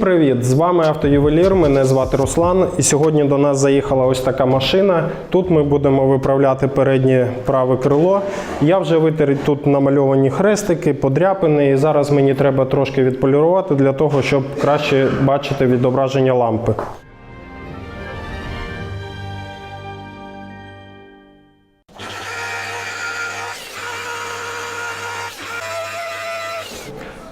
Привіт! З вами автоювелір. Мене звати Руслан. І сьогодні до нас заїхала ось така машина. Тут ми будемо виправляти переднє праве крило. Я вже витер тут намальовані хрестики, подряпини. І зараз мені треба трошки відполірувати для того, щоб краще бачити відображення лампи.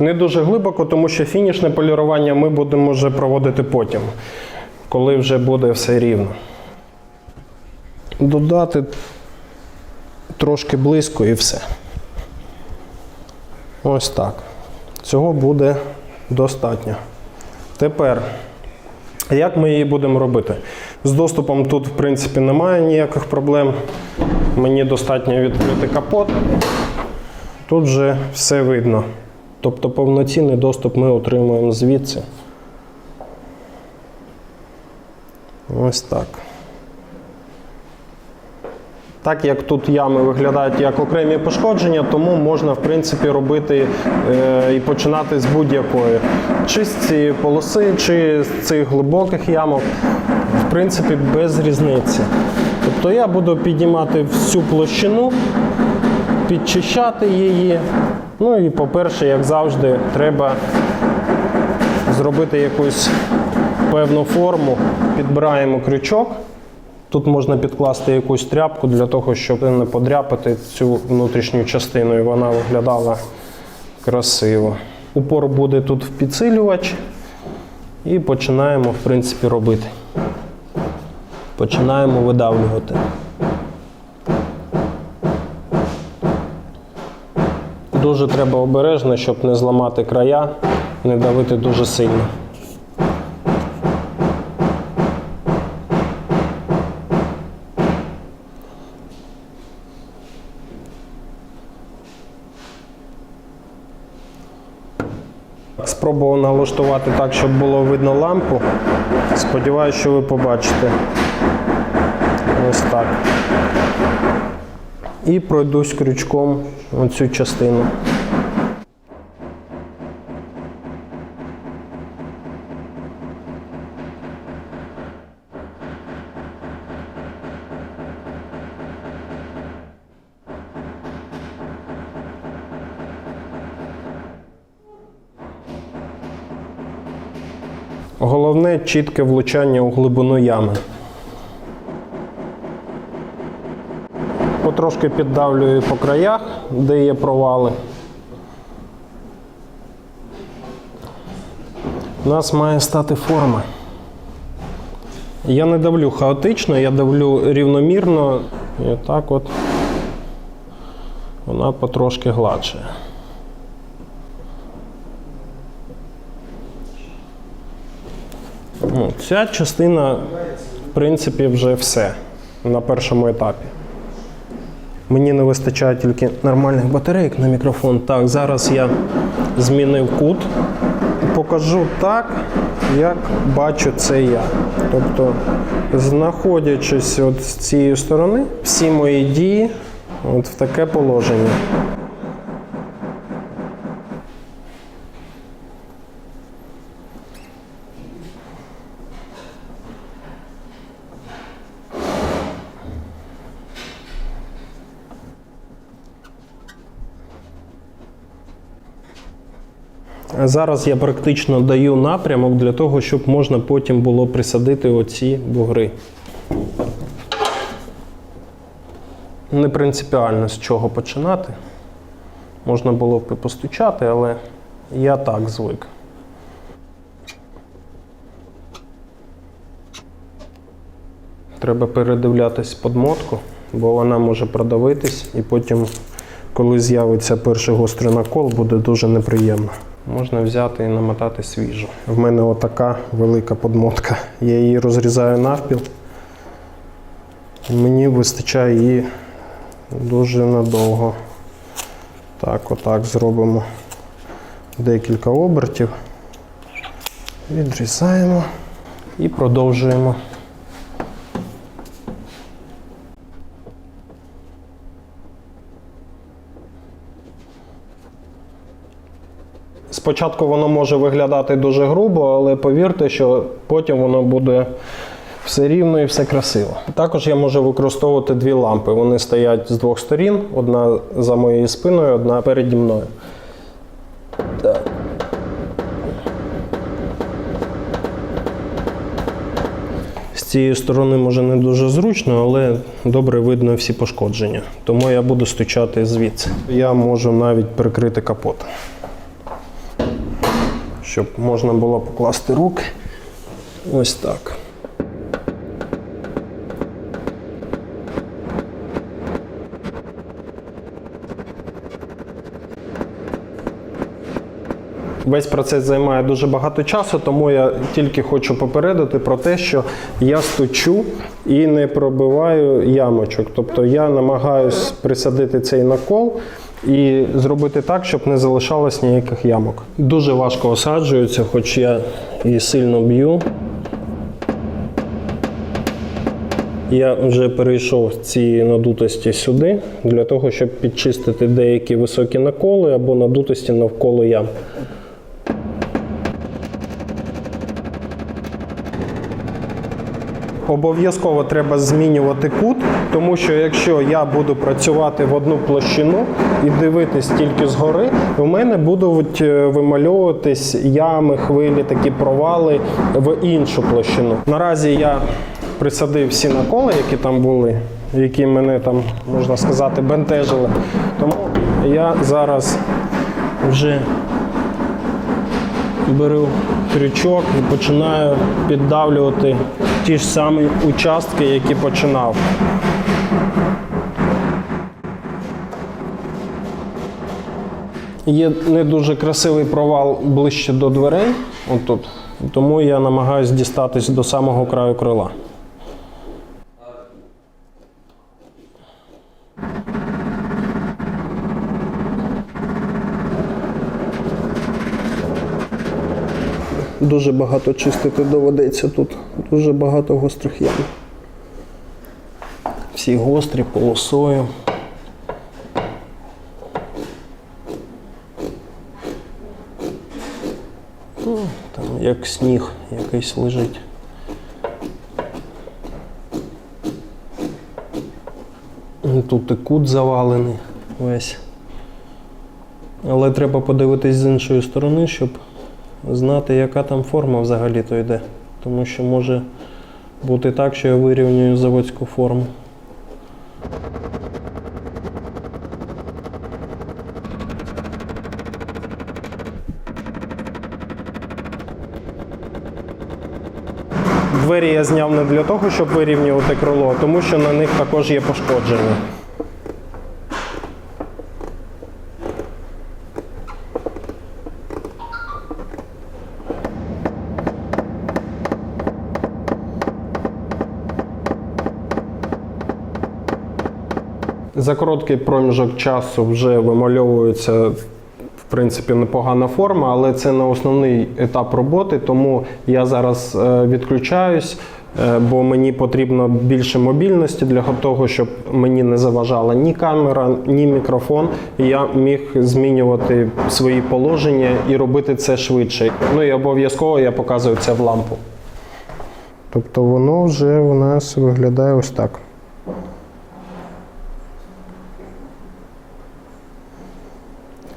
Не дуже глибоко, тому що фінішне полірування ми будемо вже проводити потім, коли вже буде все рівно. Додати трошки близько і все. Ось так. Цього буде достатньо. Тепер, як ми її будемо робити? З доступом тут, в принципі, немає ніяких проблем. Мені достатньо відкрити капот. Тут вже все видно. Тобто повноцінний доступ ми отримуємо звідси. Ось так. Так як тут ями виглядають як окремі пошкодження, тому можна в принципі робити е, і починати з будь-якої. Чи з цієї полоси, чи з цих глибоких ямок. В принципі, без різниці. Тобто я буду піднімати всю площину, підчищати її. Ну і по-перше, як завжди, треба зробити якусь певну форму. Підбираємо крючок. Тут можна підкласти якусь тряпку для того, щоб не подряпати цю внутрішню частину і вона виглядала красиво. Упор буде тут в підсилювач. І починаємо, в принципі, робити. Починаємо видавлювати. Дуже треба обережно, щоб не зламати края, не давити дуже сильно. Спробував налаштувати так, щоб було видно лампу. Сподіваюсь, що ви побачите. Ось так. І пройдусь крючком оцю частину. Головне чітке влучання у глибину ями. Потрошки піддавлюю по краях, де є провали. У нас має стати форма. Я не давлю хаотично, я давлю рівномірно і так от вона потрошки гладше. Ну, ця частина, в принципі, вже все на першому етапі. Мені не вистачає тільки нормальних батарейок на мікрофон. Так, зараз я змінив кут. Покажу так, як бачу це я. Тобто, знаходячись от з цієї сторони, всі мої дії от в таке положення. Зараз я практично даю напрямок для того, щоб можна потім було присадити оці бугри. Не принципіально з чого починати. Можна було б постучати, але я так звик. Треба передивлятись подмотку, бо вона може продавитись і потім, коли з'явиться перший гострий накол, буде дуже неприємно. Можна взяти і намотати свіжу. В мене отака велика подмотка. Я її розрізаю навпіл. Мені вистачає її дуже надовго. Так, отак зробимо декілька обертів. Відрізаємо і продовжуємо. Спочатку воно може виглядати дуже грубо, але повірте, що потім воно буде все рівно і все красиво. Також я можу використовувати дві лампи. Вони стоять з двох сторін: одна за моєю спиною, одна переді мною. Так. З цієї сторони може не дуже зручно, але добре видно всі пошкодження. Тому я буду стучати звідси. Я можу навіть прикрити капот, щоб можна було покласти руки. Ось так. Весь процес займає дуже багато часу, тому я тільки хочу попередити про те, що я стучу і не пробиваю ямочок. Тобто я намагаюсь присадити цей накол і зробити так, щоб не залишалось ніяких ямок. Дуже важко осаджується, хоч я і сильно б'ю. Я вже перейшов ці надутості сюди для того, щоб підчистити деякі високі наколи або надутості навколо ям. Обов'язково треба змінювати кут, тому що якщо я буду працювати в одну площину і дивитись тільки згори, у мене будуть е, вимальовуватись ями, хвилі, такі провали в іншу площину. Наразі я присадив всі наколи, які там були, які мене там, можна сказати, бентежили. Тому я зараз вже беру крючок і починаю піддавлювати ті ж самі участки, які починав. Є не дуже красивий провал ближче до дверей, отут. Тому я намагаюся дістатись до самого краю крила. Дуже багато чистити доведеться тут. Дуже багато гострих ям. Всі гострі полосою. Ну, Там як сніг якийсь лежить. Тут і кут завалений весь. Але треба подивитись з іншої сторони, щоб знати, яка там форма взагалі то йде. Тому що може бути так, що я вирівнюю заводську форму. Двері я зняв не для того, щоб вирівнювати крило, а тому що на них також є пошкодження. За короткий проміжок часу вже вимальовується в принципі непогана форма, але це не основний етап роботи, тому я зараз е, відключаюсь, е, бо мені потрібно більше мобільності для того, щоб мені не заважала ні камера, ні мікрофон. І я міг змінювати свої положення і робити це швидше. Ну і обов'язково я показую це в лампу. Тобто воно вже у нас виглядає ось так.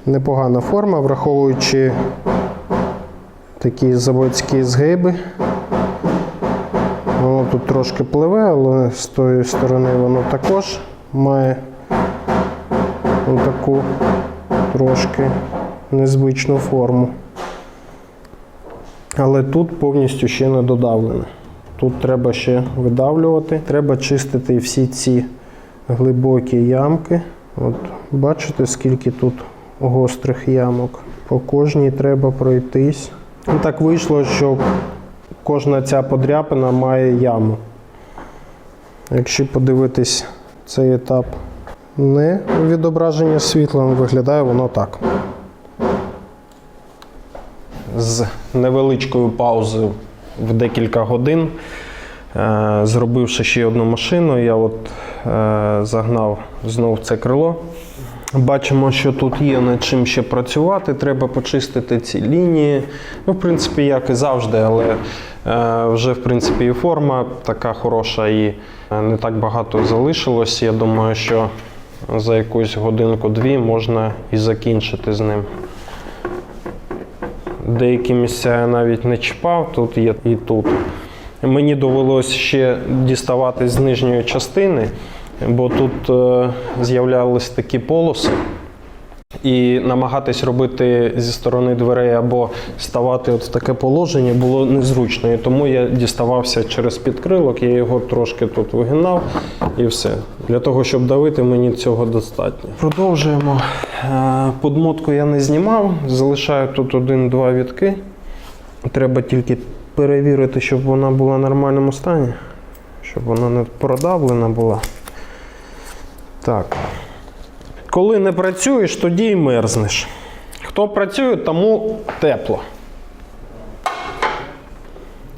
Непогана форма, враховуючи такі заводські згиби. Воно тут трошки пливе, але з тої сторони воно також має таку трошки незвичну форму. Але тут повністю ще не додавлене. Тут треба ще видавлювати. Треба чистити всі ці глибокі ямки. От бачите, скільки тут гострих ямок. По кожній треба пройтись. І так вийшло, що кожна ця подряпина має яму. Якщо подивитись цей етап не відображення світлом, виглядає воно так. З невеличкою паузою в декілька годин, е, зробивши ще одну машину, я от е, загнав знов це крило. Бачимо, що тут є над чим ще працювати. Треба почистити ці лінії. Ну, в принципі, як і завжди, але е, вже в принципі і форма така хороша, і е, не так багато залишилось. Я думаю, що за якусь годинку-дві можна і закінчити з ним. Деякі місця я навіть не чіпав, тут є і тут. Мені довелося ще діставати з нижньої частини, бо тут е, з'являлись такі полоси. І намагатись робити зі сторони дверей або ставати от в таке положення було незручно. І тому я діставався через підкрилок, я його трошки тут вигинав і все. Для того, щоб давити, мені цього достатньо. Продовжуємо. Е, Подмотку я не знімав, залишаю тут один-два вітки. Треба тільки перевірити, щоб вона була в нормальному стані, щоб вона не продавлена була. Так. Коли не працюєш, тоді й мерзнеш. Хто працює, тому тепло.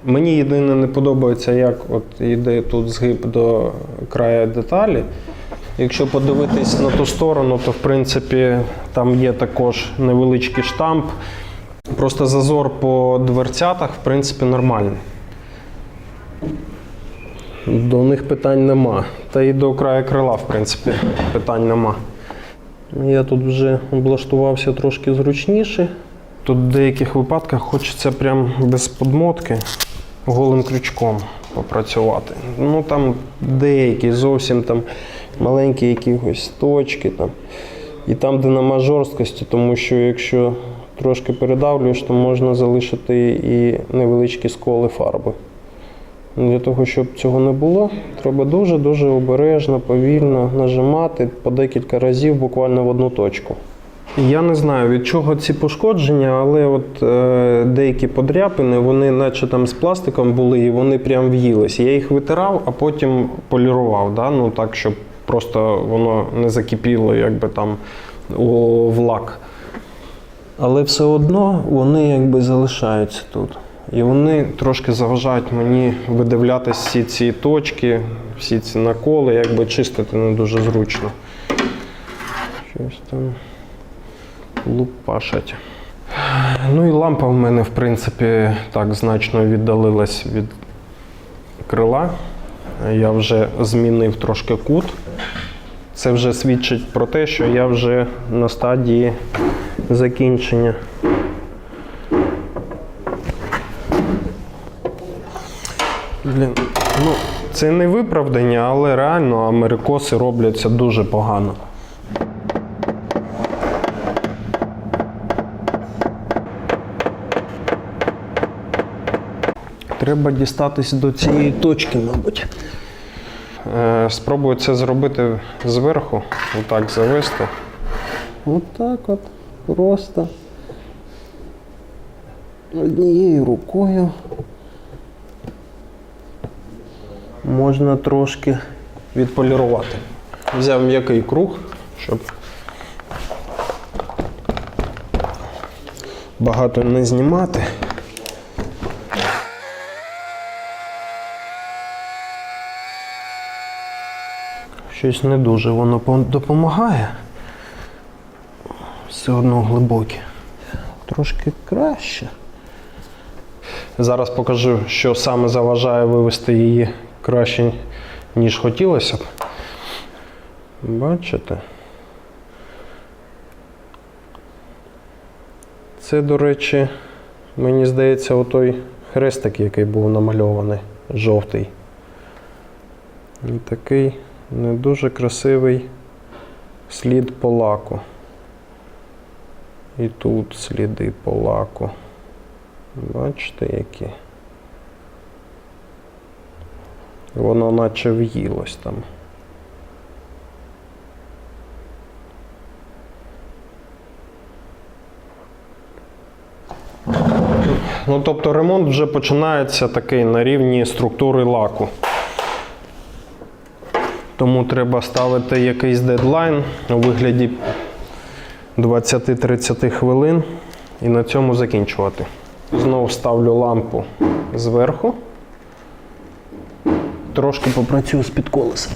Мені єдине не подобається, як от йде тут згиб до краю деталі. Якщо подивитись на ту сторону, то в принципі там є також невеличкий штамп. Просто зазор по дверцятах, в принципі, нормальний. До них питань нема. Та й до краю крила, в принципі, питань нема. Я тут вже облаштувався трошки зручніше. Тут в деяких випадках хочеться прям без подмотки голим крючком попрацювати. Ну там деякі зовсім там маленькі якісь точки там. І там, де нема жорсткості, тому що якщо трошки передавлюєш, то можна залишити і невеличкі сколи фарби. Для того, щоб цього не було, треба дуже-дуже обережно, повільно нажимати по декілька разів буквально в одну точку. Я не знаю від чого ці пошкодження, але от е, деякі подряпини, вони наче там з пластиком були і вони прям в'їлись. Я їх витирав, а потім полірував, да? ну так, щоб просто воно не закипіло, якби там у, в лак. Але все одно вони якби залишаються тут. І вони трошки заважають мені видивлятися всі ці точки, всі ці наколи, якби чистити не дуже зручно. Щось там лупашать. Ну і лампа в мене, в принципі, так значно віддалилась від крила. Я вже змінив трошки кут. Це вже свідчить про те, що я вже на стадії закінчення. Блін, ну це не виправдання, але реально америкоси робляться дуже погано. Треба дістатись до цієї точки, мабуть. Е, спробую це зробити зверху, отак завести. Отак от, просто. Однією рукою. Можна трошки відполірувати. Взяв м'який круг, щоб багато не знімати. Щось не дуже воно допомагає. Все одно глибоке. Трошки краще. Зараз покажу, що саме заважає вивести її краще, ніж хотілося б. Бачите? Це, до речі, мені здається, отой хрестик, який був намальований, жовтий. І такий не дуже красивий слід по лаку. І тут сліди по лаку. Бачите, які? Воно наче в'їлось там. Ну, тобто ремонт вже починається такий на рівні структури лаку. Тому треба ставити якийсь дедлайн у вигляді 20-30 хвилин і на цьому закінчувати. Знову ставлю лампу зверху. Трошки попрацюю з-під колеса.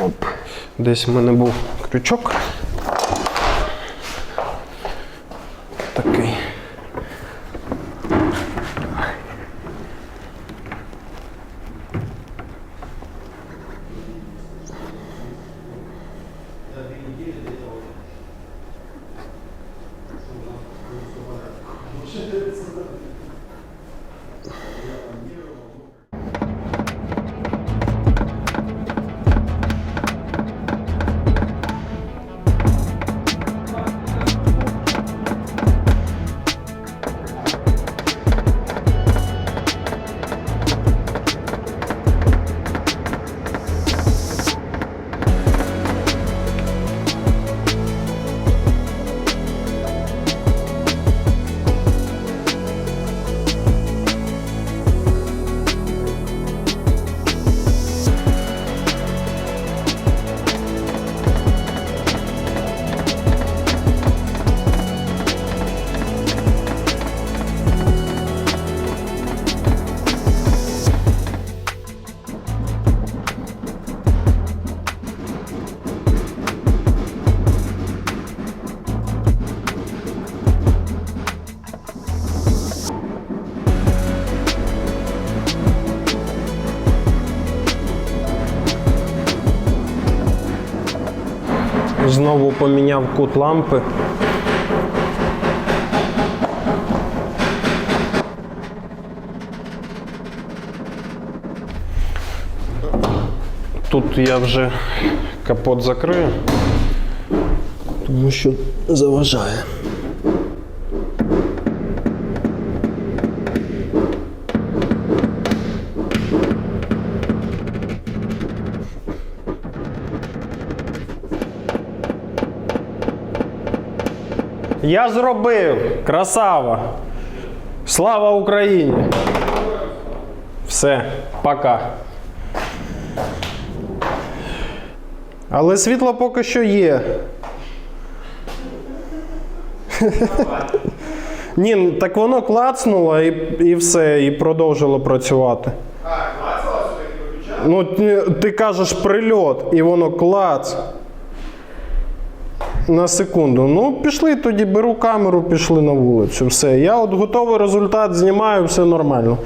Отак. Десь в мене був крючок. Поміняв кут лампи. Тут я вже капот закрию, тому що заважає. Я зробив! Красава! Слава Україні! Все, пока. Але світло поки що є. Ні, ну, так воно клацнуло і, і все, і продовжило працювати. А, клацала все-таки виключала? Ну, ти кажеш прильот, і воно клац. На секунду. Ну, пішли тоді, беру камеру, пішли на вулицю. Все. Я от готовий результат знімаю, все нормально.